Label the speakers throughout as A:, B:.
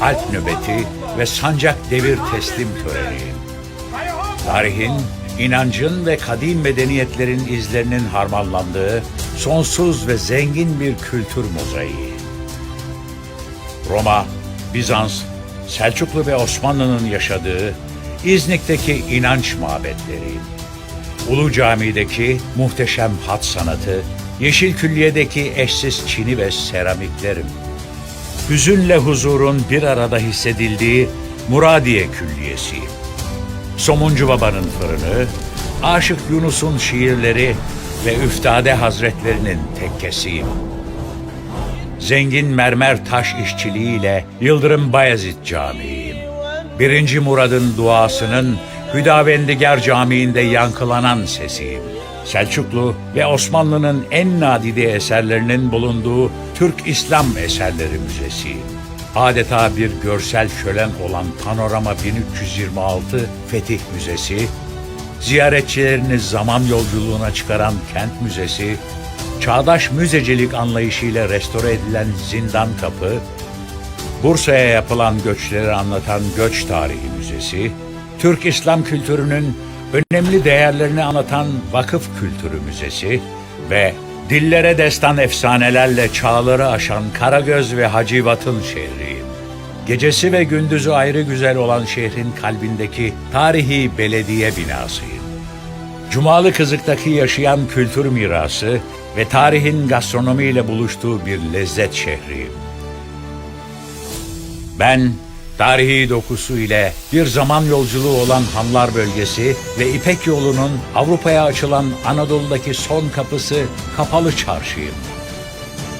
A: alp nöbeti ve sancak devir teslim töreni. Tarihin, inancın ve kadim medeniyetlerin izlerinin harmanlandığı sonsuz ve zengin bir kültür mozaiği. Roma, Bizans, Selçuklu ve Osmanlı'nın yaşadığı İznik'teki inanç mabetleri, Ulu Cami'deki muhteşem hat sanatı, Yeşil Külliye'deki eşsiz çini ve seramiklerim, hüzünle huzurun bir arada hissedildiği Muradiye Külliyesi, Somuncu Baba'nın fırını, Aşık Yunus'un şiirleri ve Üftade Hazretlerinin tekkesiyim. Zengin mermer taş işçiliğiyle Yıldırım Bayezid Camii'yim. Birinci Murad'ın duasının Hüdavendigar Camii'nde yankılanan sesiyim. Selçuklu ve Osmanlı'nın en nadide eserlerinin bulunduğu Türk İslam Eserleri Müzesi. Adeta bir görsel şölen olan Panorama 1326 Fetih Müzesi, ziyaretçilerini zaman yolculuğuna çıkaran Kent Müzesi, çağdaş müzecilik anlayışıyla restore edilen Zindan Kapı, Bursa'ya yapılan göçleri anlatan Göç Tarihi Müzesi, Türk İslam kültürünün önemli değerlerini anlatan Vakıf Kültürü Müzesi ve dillere destan efsanelerle çağları aşan Karagöz ve Hacivat'ın şehriyim. Gecesi ve gündüzü ayrı güzel olan şehrin kalbindeki tarihi belediye binasıyım. Cumalı Kızık'taki yaşayan kültür mirası ve tarihin gastronomiyle buluştuğu bir lezzet şehriyim. Ben tarihi dokusu ile bir zaman yolculuğu olan Hanlar bölgesi ve İpek yolunun Avrupa'ya açılan Anadolu'daki son kapısı Kapalı Çarşıyım.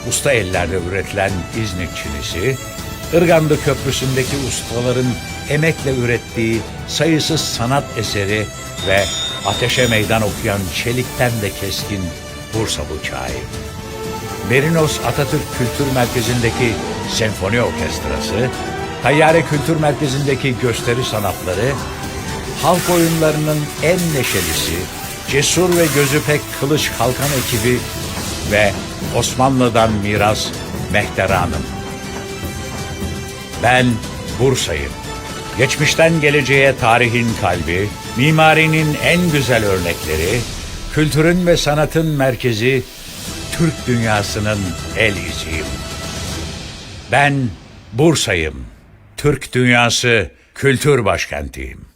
A: Usta ellerde üretilen İznik çinisi, Irgandı Köprüsü'ndeki ustaların emekle ürettiği sayısız sanat eseri ve ateşe meydan okuyan çelikten de keskin Bursa bıçağı. Merinos Atatürk Kültür Merkezi'ndeki senfoni orkestrası, Tayyare Kültür Merkezi'ndeki gösteri sanatları, halk oyunlarının en neşelisi, cesur ve gözü pek kılıç kalkan ekibi ve Osmanlı'dan miras Mehter Hanım. Ben Bursa'yım. Geçmişten geleceğe tarihin kalbi, mimarinin en güzel örnekleri, kültürün ve sanatın merkezi, Türk dünyasının el iziyim. Ben Bursa'yım. Türk dünyası kültür başkentiyim.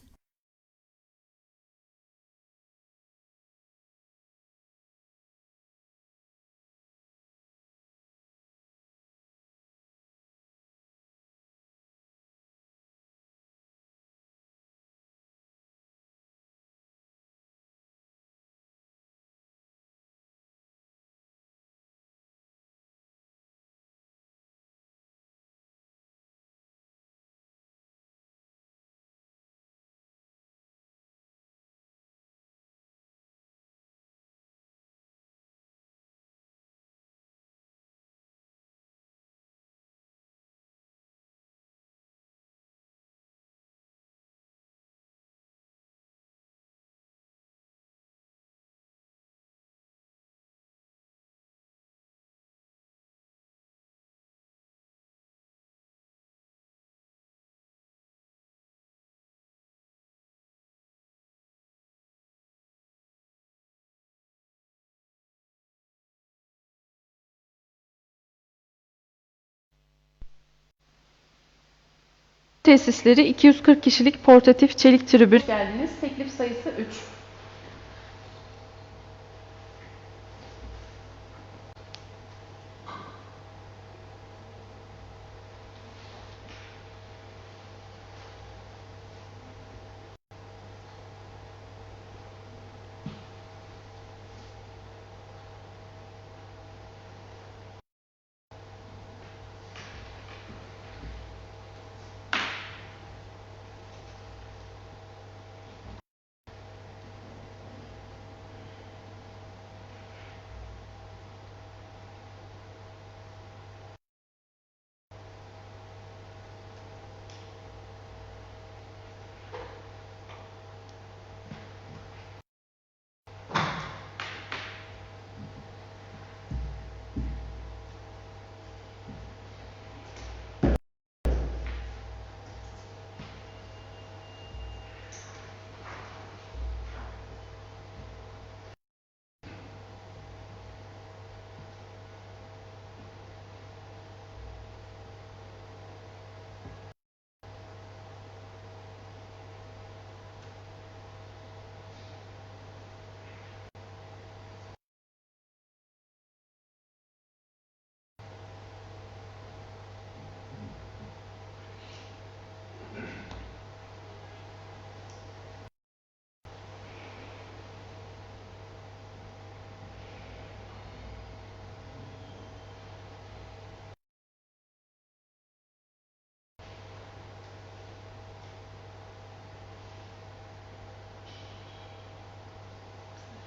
B: Tesisleri 240 kişilik portatif çelik tribün. Geldiniz. Teklif sayısı 3.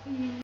C: Mm.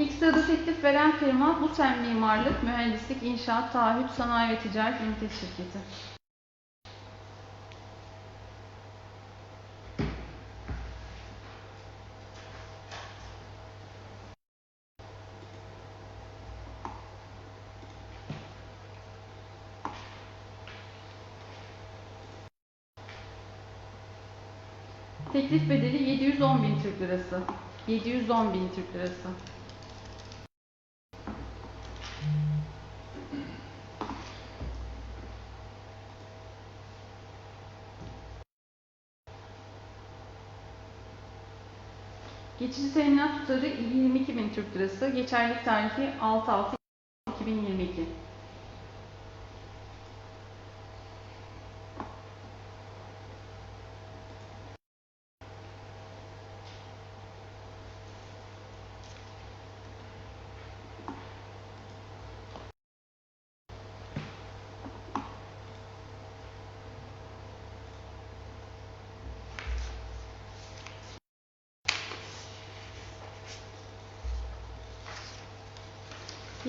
B: İlk sırada teklif veren firma Busen Mimarlık, Mühendislik, İnşaat, Taahhüt, Sanayi ve Ticaret Limited Şirketi. Teklif bedeli 710 bin Türk Lirası. 710 bin Türk Lirası. Geçici teminat tutarı 22 bin Türk Lirası. Geçerlilik tarihi 6-6-2022.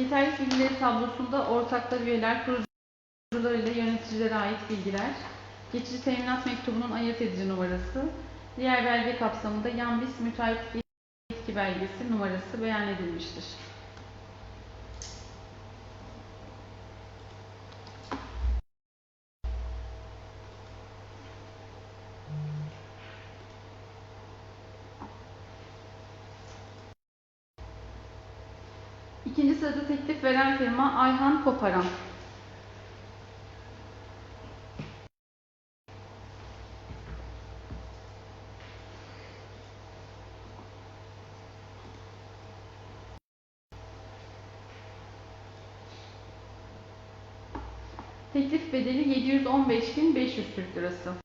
B: Yeterlik bilgileri tablosunda ortaklar, üyeler, kurucular ile yöneticilere ait bilgiler, geçici teminat mektubunun ayırt edici numarası, diğer belge kapsamında yan bis müteahhit yetki belgesi numarası beyan edilmiştir. İkinci veren firma Ayhan Koparan. Teklif bedeli 715.500 Türk Lirası.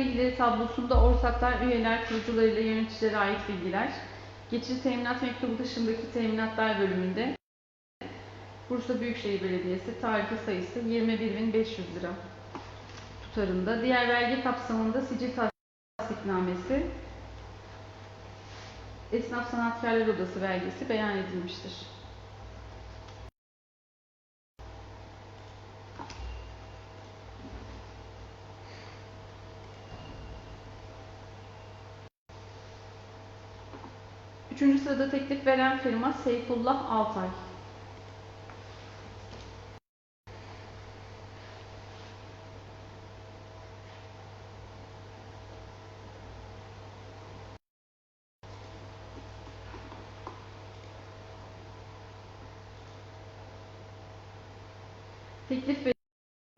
B: Bilgileri tablosunda ortaklar, üyeler, kurucularıyla yöneticilere ait bilgiler. Geçici teminat mektubu dışındaki teminatlar bölümünde Bursa Büyükşehir Belediyesi tarihi sayısı 21.500 lira tutarında. Diğer vergi kapsamında sicil tasdiknamesi, Esnaf Sanatkarlar Odası vergisi beyan edilmiştir. Sırada teklif veren firma Seyfullah Altay. Teklif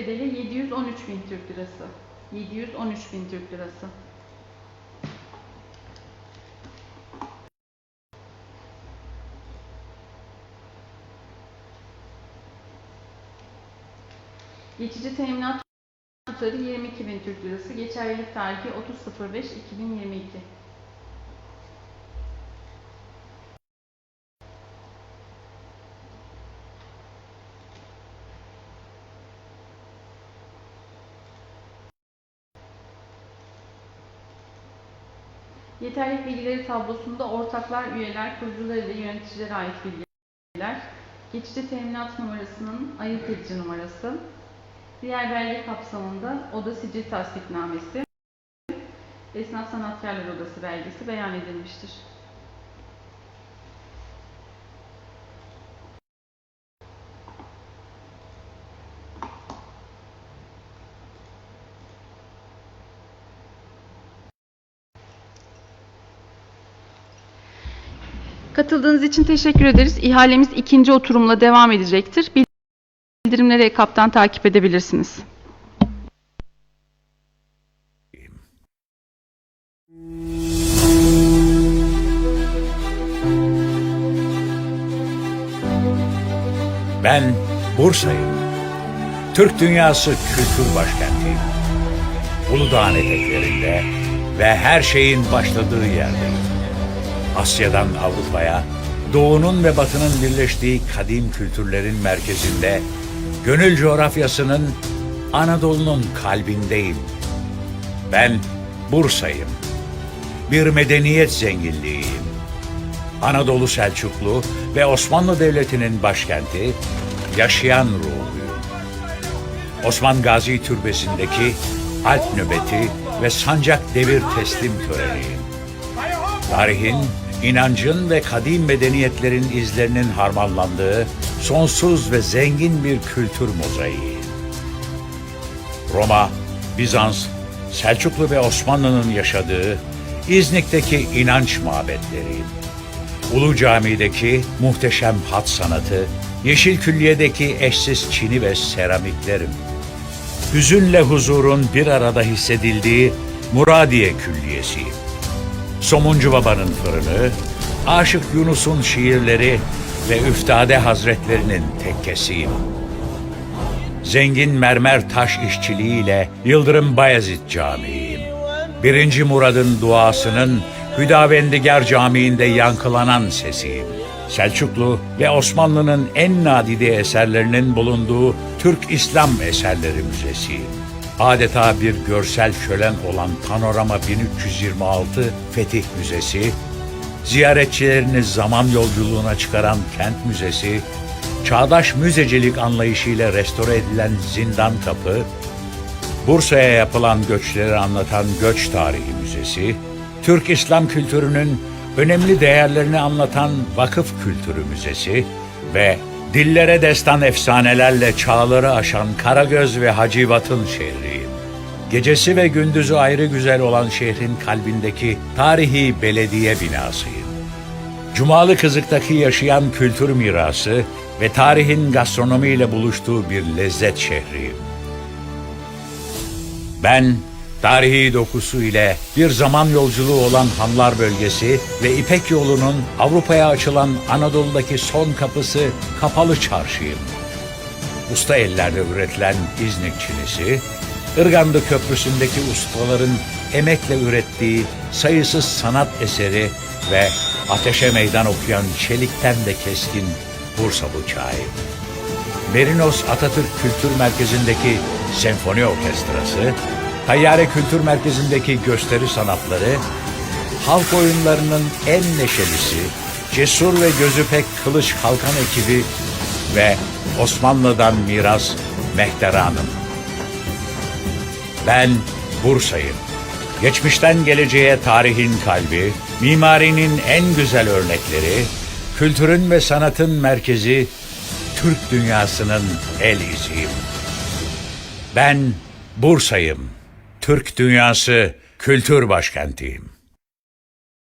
B: bedeli 713 bin Türk lirası. 713 bin Türk lirası. Geçici teminat tutarı 22 bin Türk Lirası. Geçerlilik tarihi 30.05.2022. Yeterlilik bilgileri tablosunda ortaklar, üyeler, kurucular ile yöneticilere ait bilgiler, geçici teminat numarasının ayırt edici numarası, Diğer belge kapsamında Oda Sicil Tasdiknamesi, Esnaf Sanatkarlar Odası belgesi beyan edilmiştir. Katıldığınız için teşekkür ederiz. İhalemiz ikinci oturumla devam edecektir. Bildirimleri e-kaptan takip edebilirsiniz.
A: Ben Bursa'yım. Türk dünyası kültür başkentiyim. Uludağ'ın eteklerinde ve her şeyin başladığı yerdeyim. Asya'dan Avrupa'ya, Doğu'nun ve Batı'nın birleştiği kadim kültürlerin merkezinde, gönül coğrafyasının Anadolu'nun kalbindeyim. Ben Bursa'yım. Bir medeniyet zenginliğiyim. Anadolu Selçuklu ve Osmanlı Devleti'nin başkenti, yaşayan ruhuyum. Osman Gazi Türbesi'ndeki alp nöbeti ve sancak devir teslim töreniyim. Tarihin, inancın ve kadim medeniyetlerin izlerinin harmanlandığı sonsuz ve zengin bir kültür mozaiği. Roma, Bizans, Selçuklu ve Osmanlı'nın yaşadığı İznik'teki inanç mabetleriyim. Ulu Cami'deki muhteşem hat sanatı, Yeşil Külliye'deki eşsiz çini ve seramiklerim. Hüzünle huzurun bir arada hissedildiği Muradiye Külliyesi'yim. Somuncu Baba'nın fırını, Aşık Yunus'un şiirleri ve Üftade Hazretlerinin tekkesiyim. Zengin mermer taş işçiliğiyle Yıldırım Bayezid Camii'yim. Birinci Murad'ın duasının Hüdavendigar Camii'nde yankılanan sesiyim. Selçuklu ve Osmanlı'nın en nadide eserlerinin bulunduğu Türk İslam Eserleri Müzesi'yim. Adeta bir görsel şölen olan Panorama 1326 Fetih Müzesi, ziyaretçilerini zaman yolculuğuna çıkaran kent müzesi, çağdaş müzecilik anlayışıyla restore edilen Zindan Kapı, Bursa'ya yapılan göçleri anlatan Göç Tarihi Müzesi, Türk İslam kültürünün önemli değerlerini anlatan Vakıf Kültürü Müzesi ve dillere destan efsanelerle çağları aşan Karagöz ve Hacivat'ın şehriyim. Gecesi ve gündüzü ayrı güzel olan şehrin kalbindeki tarihi belediye binasıyım. Cumalı Kızık'taki yaşayan kültür mirası ve tarihin gastronomiyle buluştuğu bir lezzet şehriyim. Ben tarihi dokusu ile bir zaman yolculuğu olan Hanlar bölgesi ve İpek yolunun Avrupa'ya açılan Anadolu'daki son kapısı Kapalı Çarşıyım. Usta ellerle üretilen İznik çinisi, Irgandı Köprüsü'ndeki ustaların emekle ürettiği sayısız sanat eseri ve ateşe meydan okuyan çelikten de keskin Bursa bıçağı. Merinos Atatürk Kültür Merkezi'ndeki senfoni orkestrası, Tayyare Kültür Merkezi'ndeki gösteri sanatları, halk oyunlarının en neşelisi, cesur ve gözü pek kılıç kalkan ekibi ve Osmanlı'dan miras Mehter Hanım. Ben Bursa'yım. Geçmişten geleceğe tarihin kalbi, mimarinin en güzel örnekleri, kültürün ve sanatın merkezi, Türk dünyasının el iziyim. Ben Bursa'yım. Türk dünyası kültür başkentiyim.